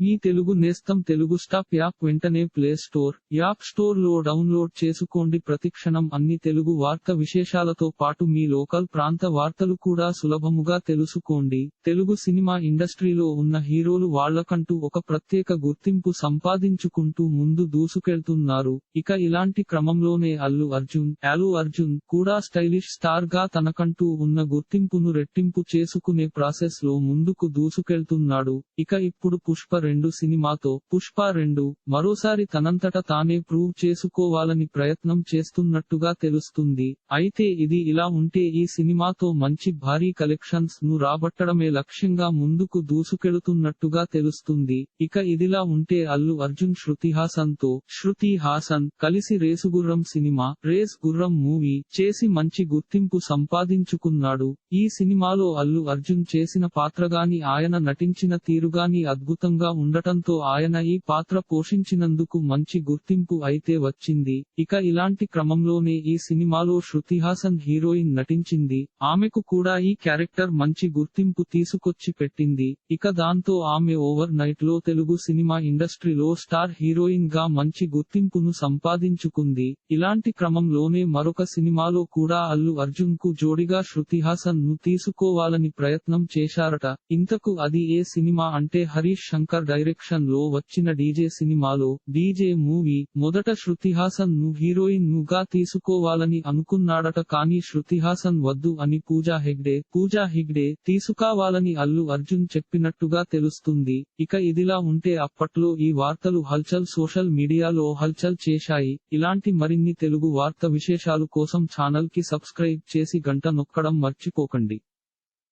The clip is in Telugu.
మీ తెలుగు నేస్తం తెలుగు స్టాప్ యాప్ వెంటనే ప్లే స్టోర్ యాప్ స్టోర్లో డౌన్లోడ్ చేసుకోండి. ప్రతిక్షణం అన్ని తెలుగు వార్త విశేషాలతో పాటు మీ లోకల్ ప్రాంత వార్తలు కూడా సులభముగా తెలుసుకోండి. తెలుగు సినిమా ఇండస్ట్రీలో ఉన్న హీరోలు వాళ్ళకంటూ ఒక ప్రత్యేక గుర్తింపు సంపాదించుకుంటూ ముందు దూసుకెళ్తున్నారు. ఇక ఇలాంటి క్రమంలోనే అల్లు అర్జున్ యాలు అర్జున్ కూడా స్టైలిష్ స్టార్గా తనకంటూ ఉన్న గుర్తింపును రెట్టింపు చేసుకునే ప్రాసెస్లో ముందుకు దూసుకెళ్తున్నాడు. ఇక ఇప్పుడు పుష్ప రెండు సినిమాతో పుష్ప రెండు మరోసారి తనంతట తానే ప్రూవ్ చేసుకోవాలని ప్రయత్నం చేస్తున్నట్టుగా తెలుస్తుంది. అయితే ఇది ఇలా ఉంటే ఈ సినిమాతో మంచి భారీ కలెక్షన్స్ను రాబట్టడమే లక్ష్యంగా ముందుకు దూసుకెళుతున్నట్టుగా తెలుస్తుంది. ఇక ఇదిలా ఉంటే అల్లు అర్జున్ శృతి హాసన్తో శృతి హాసన్ కలిసి రేసుగుర్రం సినిమా రేస్ గుర్రం మూవీ చేసి మంచి గుర్తింపు సంపాదించుకున్నాడు. ఈ సినిమాలో అల్లు అర్జున్ చేసిన పాత్రగాని ఆయన నటించిన తీరుగాని అద్భుతంగా ఉండటంతో ఆయన ఈ పాత్ర పోషించినందుకు మంచి గుర్తింపు అయితే వచ్చింది. ఇక ఇలాంటి క్రమంలోనే ఈ సినిమాలో శృతిహాసన్ హీరోయిన్ నటించింది. ఆమెకు కూడా ఈ క్యారెక్టర్ మంచి గుర్తింపు తీసుకొచ్చి పెట్టింది. ఇక దాంతో ఆమె ఓవర్ నైట్లో తెలుగు సినిమా ఇండస్ట్రీలో స్టార్ హీరోయిన్గా మంచి గుర్తింపును సంపాదించుకుంది. ఇలాంటి క్రమంలోనే మరొక సినిమాలో కూడా అల్లు అర్జున్కు జోడిగా శృతిహాసన్ను తీసుకోవాలని ప్రయత్నం చేశారట. ఇంతకు అది ఏ సినిమా అంటే హరీష్ శంకర్ డైరెక్షన్లో వచ్చిన డీజే సినిమాలో డీజే మూవీ మొదట శృతిహాసన్ను హీరోయిన్ను గా తీసుకోవాలని అనుకున్నాడట కానీ శృతిహాసన్ వద్దు అని పూజా హెగ్డే. పూజా హెగ్డే తీసుకోవాలని అల్లు అర్జున్ చెప్పినట్టుగా తెలుస్తుంది. ఇక ఇదిలా ఉంటే అప్పట్లో ఈ వార్తలు హల్చల్ సోషల్ మీడియాలో హల్చల్ చేశాయి. ఇలాంటి మరిన్ని తెలుగు వార్త విశేషాలు కోసం ఛానల్కి సబ్స్క్రైబ్ చేసి గంట నొక్కడం మర్చిపోకండి.